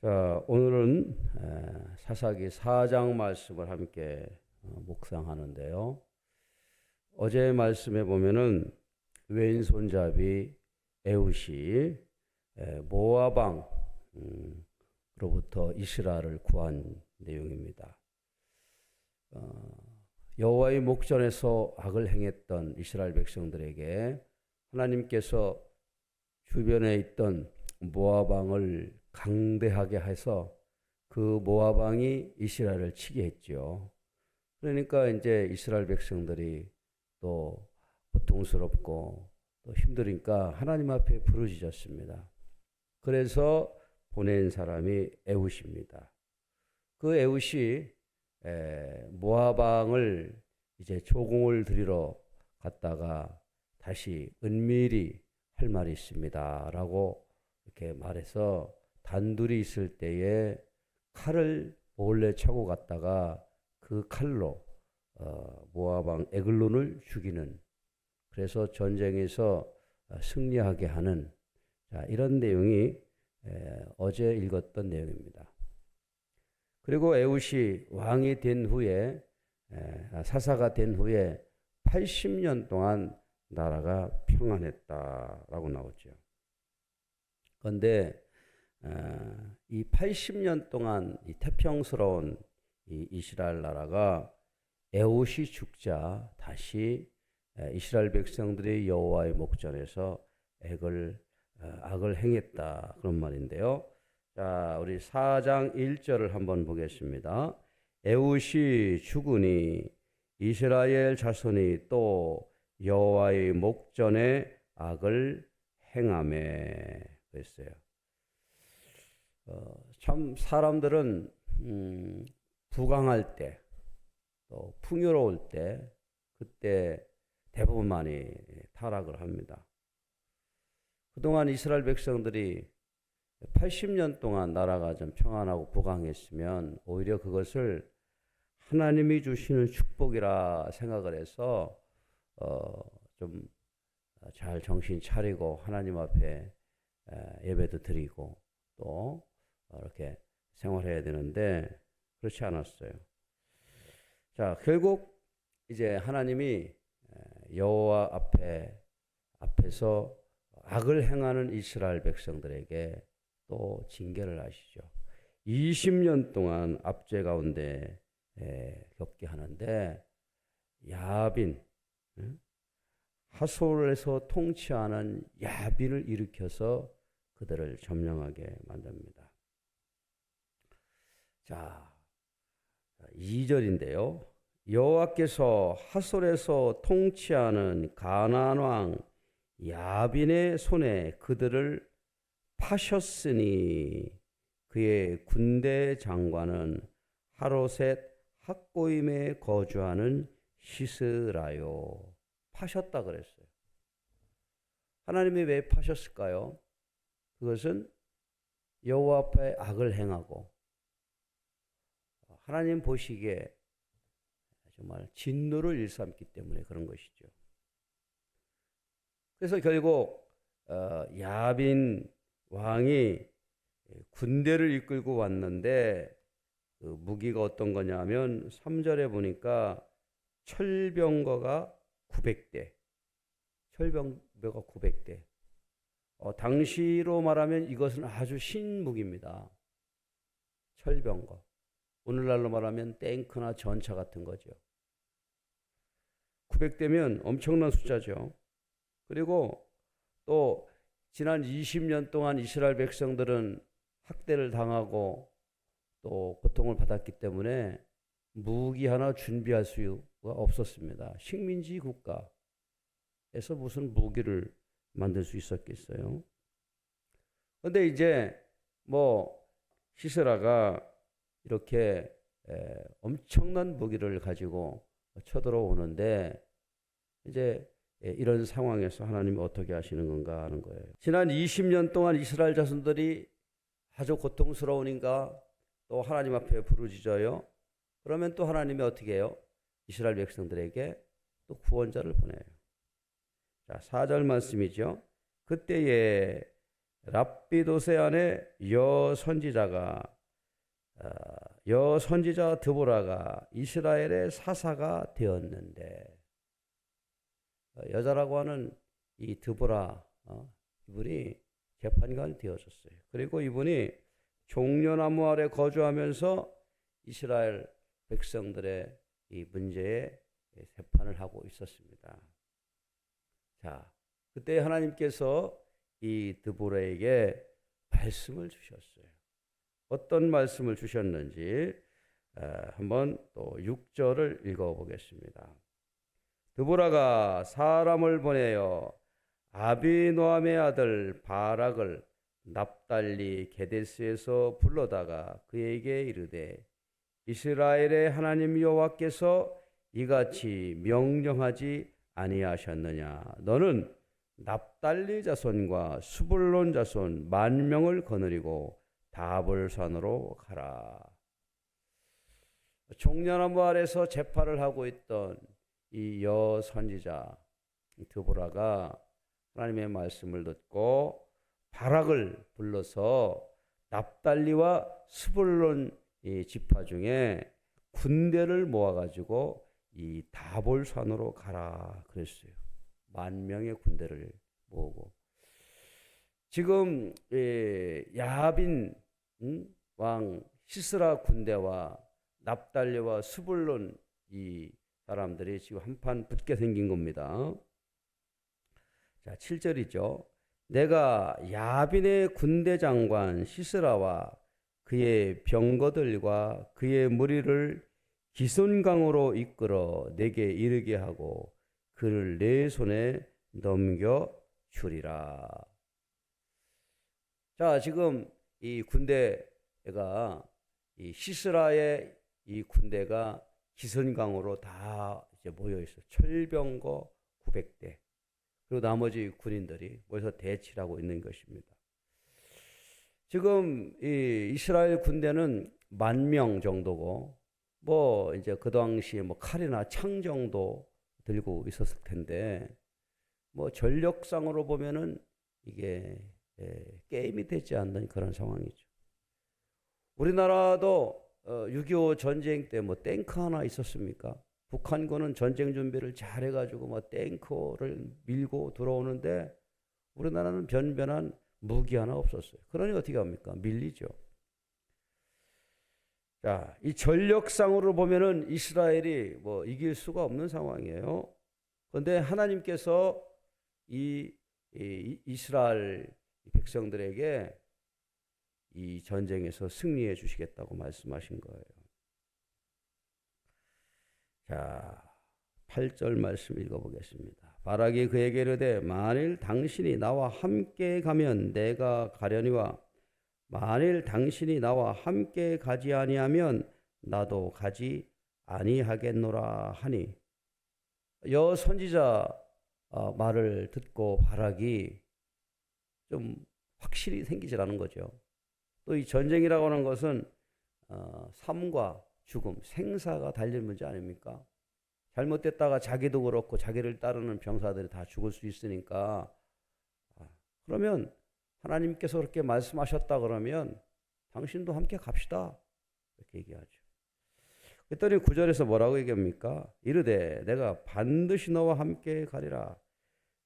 자, 오늘은 에, 사사기 4장 말씀을 함께 어, 묵상하는데요. 어제 말씀에 보면은 왼손잡이 에웃이 에, 모아방 음, 로부터 이스라엘을 구한 내용입니다. 어, 여호와의 목전에서 악을 행했던 이스라엘 백성들에게 하나님께서 주변에 있던 모아방을 강대하게 해서 그 모아방이 이스라엘을 치게 했죠. 그러니까 이제 이스라엘 백성들이 또 고통스럽고 또 힘드니까 하나님 앞에 부르짖었습니다. 그래서 보낸 사람이 에웃입니다. 그 에웃이 모아방을 이제 조공을 드리러 갔다가 다시 은밀히 할 말이 있습니다 라고 이렇게 말해서 단둘이 있을 때에 칼을 몰래 차고 갔다가 그 칼로 어, 모아방 에글론을 죽이는 그래서 전쟁에서 승리하게 하는 자, 이런 내용이 에, 어제 읽었던 내용입니다. 그리고 에웃이 왕이 된 후에 에, 사사가 된 후에 80년 동안 나라가 평안했다라고 나오죠. 그런데 어, 이 80년 동안 이 태평스러운 이 이스라엘 나라가 에옷이 죽자 다시 이스라엘 백성들이 여호와의 목전에서 액을 어, 악을 행했다 그런 말인데요. 자, 우리 4장 1절을 한번 보겠습니다. 에웃이 죽으니 이스라엘 자손이 또 여호와의 목전에 악을 행함에 그랬어요. 어, 참 사람들은 음, 부강할 때, 또 풍요로울 때, 그때 대부분 많이 타락을 합니다. 그동안 이스라엘 백성들이 80년 동안 나라가 좀 평안하고 부강했으면 오히려 그것을 하나님이 주시는 축복이라 생각을 해서 어, 좀 잘 정신 차리고 하나님 앞에 예배도 드리고 또 이렇게 생활해야 되는데 그렇지 않았어요. 자, 결국 이제 하나님이 여호와 앞에 앞에서 악을 행하는 이스라엘 백성들에게 또 징계를 하시죠. 20년 동안 압제 가운데 겪게 하는데 야빈 하솔에서 통치하는 야빈을 일으켜서 그들을 점령하게 만듭니다. 자, 2절인데요. 여호와께서 하솔에서 통치하는 가나안 왕 야빈의 손에 그들을 파셨으니 그의 군대 장관은 하로셋 학고임에 거주하는 시스라요. 파셨다 그랬어요. 하나님이 왜 파셨을까요? 그것은 여호와 앞에 악을 행하고 하나님 보시기에 정말 진노를 일삼기 때문에 그런 것이죠. 그래서 결국 어, 야빈 왕이 군대를 이끌고 왔는데 그 무기가 어떤 거냐면 3절에 보니까 철병거가 900대. 철병거가 900대. 어, 당시로 말하면 이것은 아주 신무기입니다. 철병거. 오늘날로 말하면 탱크나 전차 같은 거죠. 900대면 엄청난 숫자죠. 그리고 또 지난 20년 동안 이스라엘 백성들은 학대를 당하고 또 고통을 받았기 때문에 무기 하나 준비할 수가 없었습니다. 식민지 국가에서 무슨 무기를 만들 수 있었겠어요? 근데 이제 뭐 시스라가 이렇게 엄청난 무기를 가지고 쳐들어오는데 이제 이런 상황에서 하나님이 어떻게 하시는 건가 하는 거예요. 지난 20년 동안 이스라엘 자손들이 아주 고통스러우니까 또 하나님 앞에 부르짖어요. 그러면 또 하나님이 어떻게 해요? 이스라엘 백성들에게 또 구원자를 보내요. 자, 4절 말씀이죠. 그때에 랍비도세 안에 여 선지자가 어, 여 선지자 드보라가 이스라엘의 사사가 되었는데 어, 여자라고 하는 이 드보라 어, 이분이 재판관 되어졌어요. 그리고 이분이 종려나무 아래 거주하면서 이스라엘 백성들의 이 문제에 재판을 하고 있었습니다. 자, 그때 하나님께서 이 드보라에게 말씀을 주셨어요. 어떤 말씀을 주셨는지 아, 한번 또 6절을 읽어보겠습니다. 드보라가 사람을 보내어 아비노함의 아들 바락을 납달리 게데스에서 불러다가 그에게 이르되 이스라엘의 하나님 여호와께서 이같이 명령하지 아니하셨느냐 너는 납달리 자손과 수불론 자손 만 명을 거느리고 다볼산으로 가라. 종려나무 아래서 재판을 하고 있던 이 여 선지자 드보라가 하나님의 말씀을 듣고 바락을 불러서 납달리와 스불론 이 지파 중에 군대를 모아가지고 이 다볼산으로 가라 그랬어요. 만 명의 군대를 모으고 지금 예, 야빈 음? 왕 시스라 군대와 납달리와 스불론 이 사람들이 지금 한판 붙게 생긴 겁니다. 자, 7절이죠. 내가 야빈의 군대 장관 시스라와 그의 병거들과 그의 무리를 기손강으로 이끌어 내게 이르게 하고 그를 내 손에 넘겨 주리라. 자, 지금 이 군대가 이 시스라의 이 군대가 기선강으로 다 이제 모여 있어. 철병거 900대. 그리고 나머지 군인들이 모여서 대치를 하고 있는 것입니다. 지금 이 이스라엘 군대는 만 명 정도고 뭐 이제 그 당시에 뭐 칼이나 창 정도 들고 있었을 텐데 뭐 전력상으로 보면은 이게 예, 게임이 되지 않는 그런 상황이죠. 우리나라도 어, 6.25 전쟁 때 뭐 탱크 하나 있었습니까? 북한군은 전쟁 준비를 잘 해가지고 뭐 탱크를 밀고 들어오는데 우리나라는 변변한 무기 하나 없었어요. 그러니 어떻게 합니까? 밀리죠. 자, 이 전력상으로 보면은 이스라엘이 뭐 이길 수가 없는 상황이에요. 그런데 하나님께서 이, 이 이스라엘 백성들에게 이 전쟁에서 승리해 주시겠다고 말씀하신 거예요. 자, 8절 말씀 읽어보겠습니다. 바락이 그에게 이르되 만일 당신이 나와 함께 가면 내가 가려니와 만일 당신이 나와 함께 가지 아니하면 나도 가지 아니하겠노라 하니 여 선지자 어, 말을 듣고 바락이 좀 확실히 않은 거죠. 또 이 전쟁이라고 하는 것은 어, 삶과 죽음, 생사가 달린 문제 아닙니까? 잘못됐다가 자기도 그렇고 자기를 따르는 병사들이 다 죽을 수 있으니까 아, 그러면 하나님께서 그렇게 말씀하셨다 그러면 당신도 함께 갑시다 이렇게 얘기하죠. 그랬더니 구절에서 뭐라고 얘기합니까? 이르되 내가 반드시 너와 함께 가리라.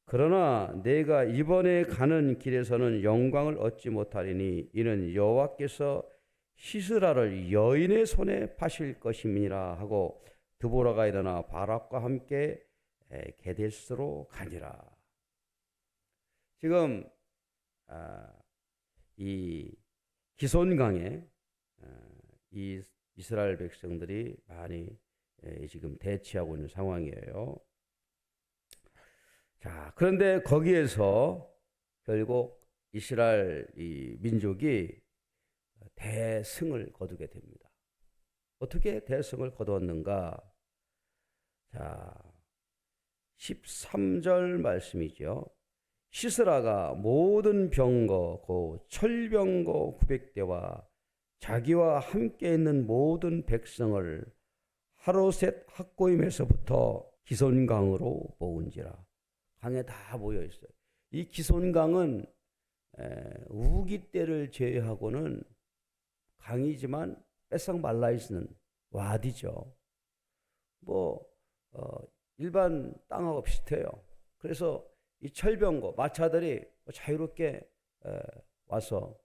그러나 내가 이번에 가는 길에서는 영광을 얻지 못하리니 이는 여호와께서 시스라를 여인의 손에 파실 것임이라 하고 드보라가 일어나 바락과 함께 게데스로 가니라. 지금 아, 이 기손강에 아, 이 이스라엘 백성들이 많이 지금 대치하고 있는 상황이에요. 자, 그런데 거기에서 결국 이스라엘 이 민족이 대승을 거두게 됩니다. 어떻게 대승을 거두었는가? 자, 13절 말씀이죠. 시스라가 모든 병거, 그 철병거 900대와 자기와 함께 있는 모든 백성을 하루셋 학고임에서부터 기손강으로 모은지라. 강에 다 모여 있어요. 이 기손강은 에, 우기 때를 제외하고는 강이지만 빼싹 말라 있는 와디죠. 뭐 어, 일반 땅하고 비슷해요. 그래서 이 철병거 마차들이 자유롭게 에, 와서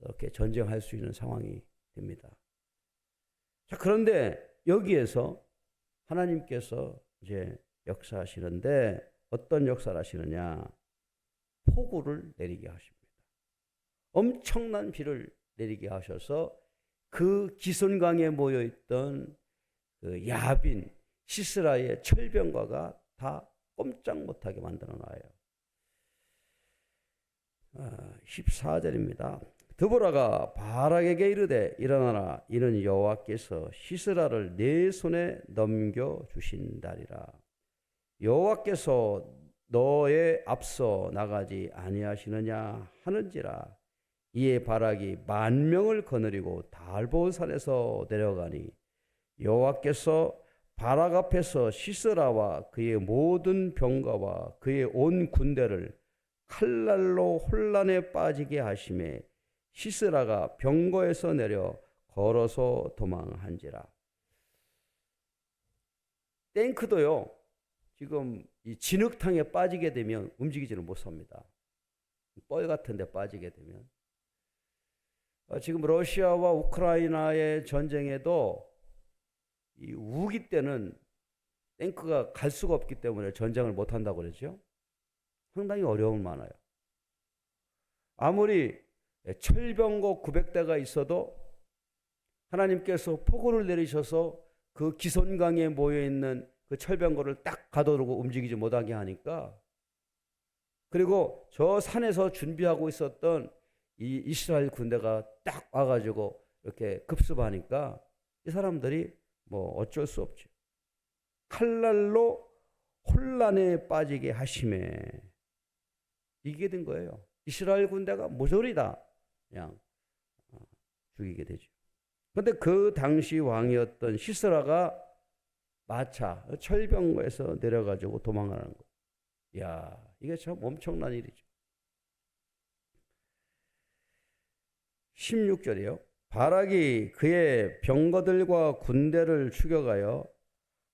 이렇게 전쟁할 수 있는 상황이 됩니다. 자, 그런데 여기에서 하나님께서 이제 역사하시는데 어떤 역사를 하시느냐? 폭우를 내리게 하십니다. 엄청난 비를 내리게 하셔서 그 기손강에 모여 있던 그 야빈 시스라의 철병과가 다 꼼짝 못하게 만들어 놔요. 아, 14절입니다. 드보라가 바락에게 이르되 일어나라 이는 여호와께서 시스라를 내 손에 넘겨 주신다리라. 여호와께서 너의 앞서 나가지 아니하시느냐 하는지라 이에 바락이 만 명을 거느리고 달보산에서 내려가니 여호와께서 바락 앞에서 시스라와 그의 모든 병가와 그의 온 군대를 칼날로 혼란에 빠지게 하심에 시스라가 병거에서 내려 걸어서 도망한지라. 탱크도요. 지금 이 진흙탕에 빠지게 되면 움직이지는 못합니다. 뻘 같은 데 빠지게 되면 어, 지금 러시아와 우크라이나의 전쟁에도 이 우기 때는 탱크가 갈 수가 없기 때문에 전쟁을 못 한다고 그러죠. 상당히 어려움 많아요. 아무리 철병거 900대가 있어도 하나님께서 폭우를 내리셔서 그 기손강에 모여 있는 그 철병거를 딱 가둬두고 움직이지 못하게 하니까 그리고 저 산에서 준비하고 있었던 이 이스라엘 군대가 딱 와가지고 이렇게 급습하니까 이 사람들이 뭐 어쩔 수 없죠. 칼날로 혼란에 빠지게 하심에 이게 된 거예요. 이스라엘 군대가 모조리 다 그냥 어, 죽이게 되죠. 그런데 그 당시 왕이었던 시스라가 마차 철병거에서 내려가지고 도망가는 거. 야, 이게 참 엄청난 일이죠. 16절이요. 바락이 그의 병거들과 군대를 추격하여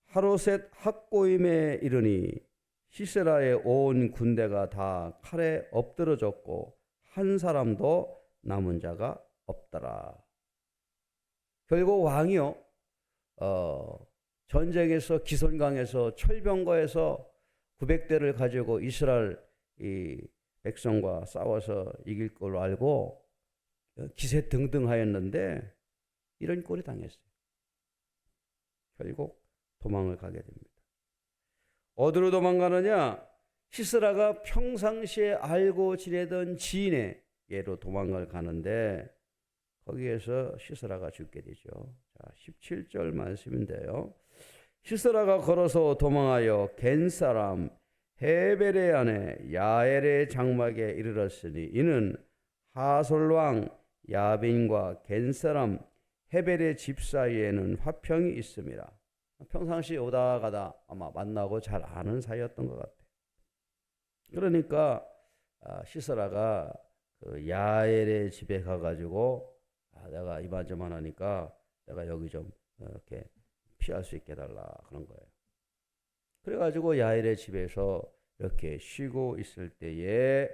하루셋 학고임에 이르니 시세라의 온 군대가 다 칼에 엎드러졌고 한 사람도 남은 자가 없더라. 결국 왕이요, 어, 전쟁에서 기손강에서 철병거에서 900대를 가지고 이스라엘 이 백성과 싸워서 이길 걸로 알고 기세 등등하였는데 이런 꼴이 당했어요. 결국 도망을 가게 됩니다. 어디로 도망가느냐? 시스라가 평상시에 알고 지내던 지인에게로 도망을 가는데 거기에서 시스라가 죽게 되죠. 자, 17절 말씀인데요. 시스라가 걸어서 도망하여 겐 사람 헤벨의 아내 야엘의 장막에 이르렀으니 이는 하솔 왕 야빈과 겐 사람 헤벨의 집 사이에는 화평이 있습니다. 평상시 오다 가다 아마 만나고 잘 아는 사이였던 것 같아요. 그러니까 아, 시스라가 그 야엘의 집에 가가지고 아, 내가 이만저만 하니까 내가 여기 좀 이렇게 피할 수 있게 해달라 그런 거예요. 그래가지고 야엘의 집에서 이렇게 쉬고 있을 때에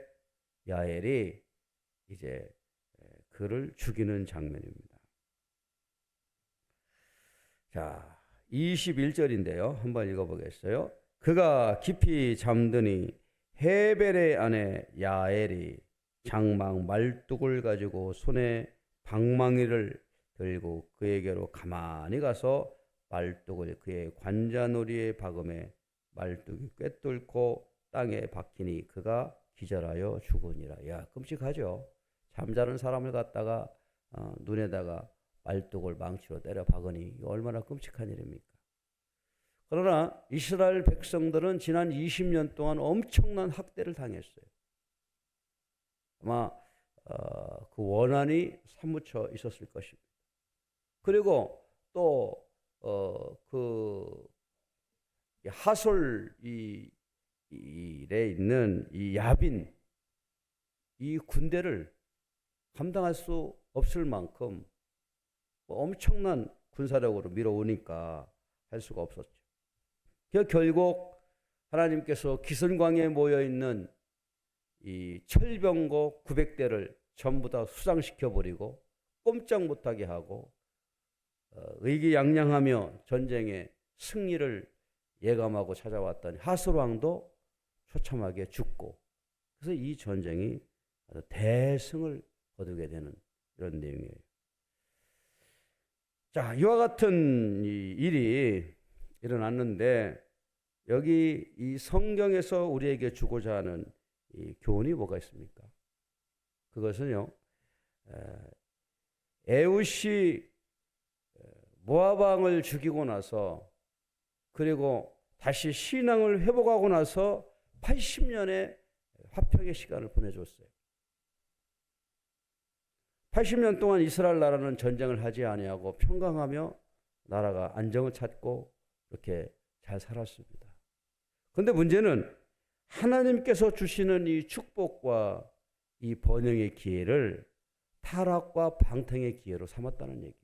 야엘이 이제 그를 죽이는 장면입니다. 자, 21절인데요. 한번 읽어보겠어요. 그가 깊이 잠드니 헤벨의 아내 야엘이 장막 말뚝을 가지고 손에 방망이를 들고 그에게로 가만히 가서 말뚝을 그의 관자놀이에 박음에 말뚝이 꿰뚫고 땅에 박히니 그가 기절하여 죽으니라. 야, 끔찍하죠. 잠자는 사람을 갖다가 어, 눈에다가 말뚝을 망치로 때려 박으니 얼마나 끔찍한 일입니까? 그러나 이스라엘 백성들은 지난 20년 동안 엄청난 학대를 당했어요. 아마 어, 그 원한이 사무쳐 있었을 것입니다. 그리고 또 어, 그 하솔 이 일에 있는 이 야빈 이 군대를 감당할 수 없을 만큼 뭐 엄청난 군사력으로 밀어오니까 할 수가 없었죠. 그 결국 하나님께서 기선광에 모여 있는 이 철병고 900대를 전부 다 수장시켜 버리고 꼼짝 못하게 하고 어, 의기양양하며 전쟁의 승리를 예감하고 찾아왔던 하술 왕도 처참하게 죽고 그래서 이 전쟁이 대승을 거두게 되는 이런 내용이에요. 자, 이와 같은 이 일이 일어났는데 여기 이 성경에서 우리에게 주고자 하는 이 교훈이 뭐가 있습니까? 그것은요. 에웃이 모압 왕을 죽이고 나서 그리고 다시 신앙을 회복하고 나서 80년의 화평의 시간을 보내줬어요. 80년 동안 이스라엘 나라는 전쟁을 하지 아니하고 평강하며 나라가 안정을 찾고 이렇게 잘 살았습니다. 그런데 문제는 하나님께서 주시는 이 축복과 이 번영의 기회를 타락과 방탕의 기회로 삼았다는 얘기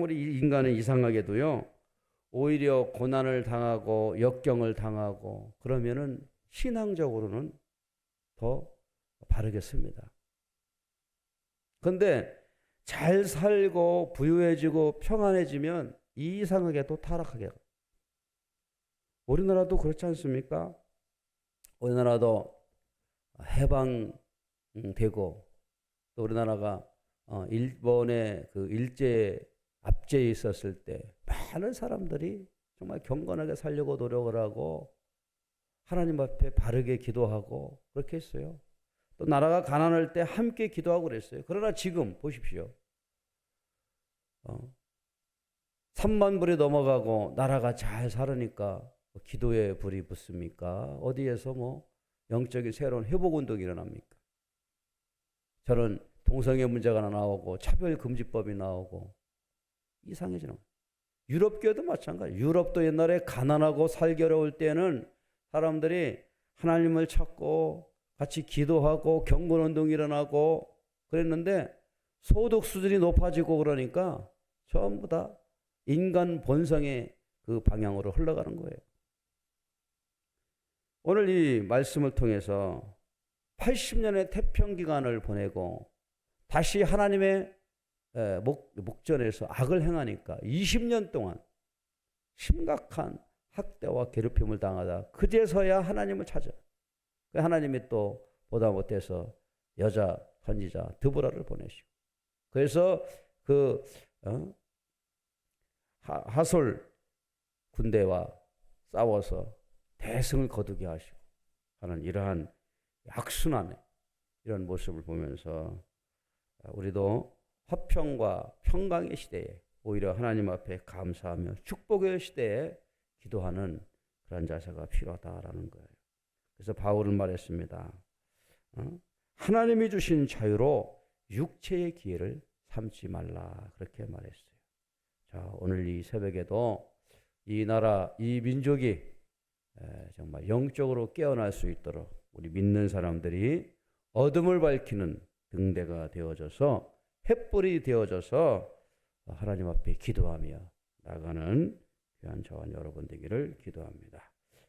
우리 인간은 이상하게도요. 오히려 고난을 당하고 역경을 당하고 그러면은 신앙적으로는 더 바르게 씁니다. 근데 잘 살고 부유해지고 평안해지면 이상하게도 타락하게. 우리나라도 그렇지 않습니까? 우리나라도 해방되고 또 우리나라가 어, 일본의 그 일제 압제에 있었을 때 많은 사람들이 정말 경건하게 살려고 노력을 하고 하나님 앞에 바르게 기도하고 그렇게 했어요. 또 나라가 가난할 때 함께 기도하고 그랬어요. 그러나 지금 보십시오. 어, 3만 불이 넘어가고 나라가 잘 살으니까 뭐 기도에 불이 붙습니까? 어디에서 뭐 영적인 새로운 회복 운동이 일어납니까? 저는 동성애 문제가 나오고 차별금지법이 나오고 이상해지는 거예요. 유럽교도 마찬가지. 유럽도 옛날에 가난하고 어려울 때는 사람들이 하나님을 찾고 같이 기도하고 경건 운동이 일어나고 그랬는데 소득 수준이 높아지고 그러니까 전부 다 인간 본성의 그 방향으로 흘러가는 거예요. 오늘 이 말씀을 통해서 80년의 태평 기간을 보내고 다시 하나님의 목, 목전에서 악을 행하니까 20년 동안 심각한 학대와 괴롭힘을 당하다 그제서야 하나님을 찾아. 그 하나님이 또 보다 못해서 여자 선지자 드보라를 보내시고 그래서 그 어? 하솔 군대와 싸워서 대승을 거두게 하시고 하는 이러한 약순환의 이런 모습을 보면서 우리도 화평과 평강의 시대에 오히려 하나님 앞에 감사하며 축복의 시대에 기도하는 그런 자세가 필요하다라는 거예요. 그래서 바울은 말했습니다. 어? 하나님이 주신 자유로 육체의 기회를 삼지 말라 그렇게 말했어요. 자 오늘 이 새벽에도 이 나라 이 민족이 정말 영적으로 깨어날 수 있도록 우리 믿는 사람들이 어둠을 밝히는 등대가 되어져서 햇불이 되어져서 하나님 앞에 기도하며 나가는 귀한 저와 여러분 되기를 기도합니다.